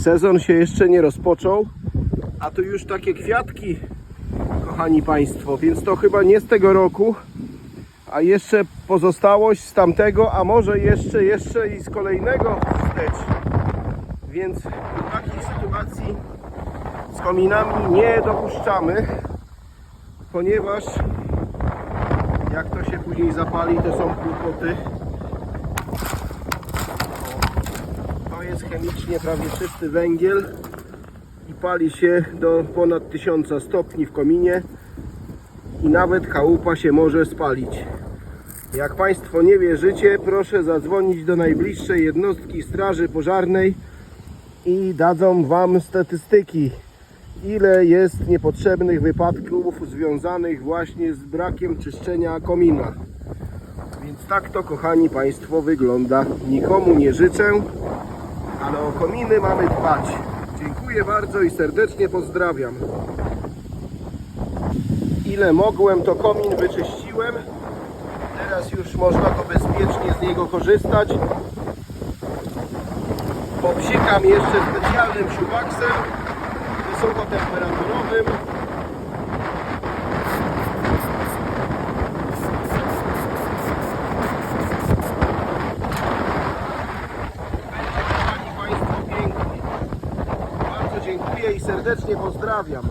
Sezon się jeszcze nie rozpoczął, a tu już takie kwiatki, kochani Państwo, więc to chyba nie z tego roku, a jeszcze pozostałość z tamtego, a może jeszcze, jeszcze i z kolejnego wstecz. Więc do takiej sytuacji z kominami nie dopuszczamy, ponieważ jak to się później zapali, to są kłopoty. To jest chemicznie prawie czysty węgiel i pali się do ponad 1000 stopni w kominie i nawet chałupa się może spalić. Jak Państwo nie wierzycie, proszę zadzwonić do najbliższej jednostki Straży Pożarnej i dadzą Wam statystyki, ile jest niepotrzebnych wypadków związanych właśnie z brakiem czyszczenia komina. Więc tak to, kochani Państwo, wygląda. Nikomu nie życzę, ale o kominy mamy dbać. Dziękuję bardzo i serdecznie pozdrawiam. Ile mogłem, to komin wyczyściłem. Teraz już można go bezpiecznie z niego korzystać. Popsikam jeszcze specjalnym siubaksem wysokotemperaturowym. Będzie, kochani Państwo, pięknie. Bardzo dziękuję i serdecznie pozdrawiam.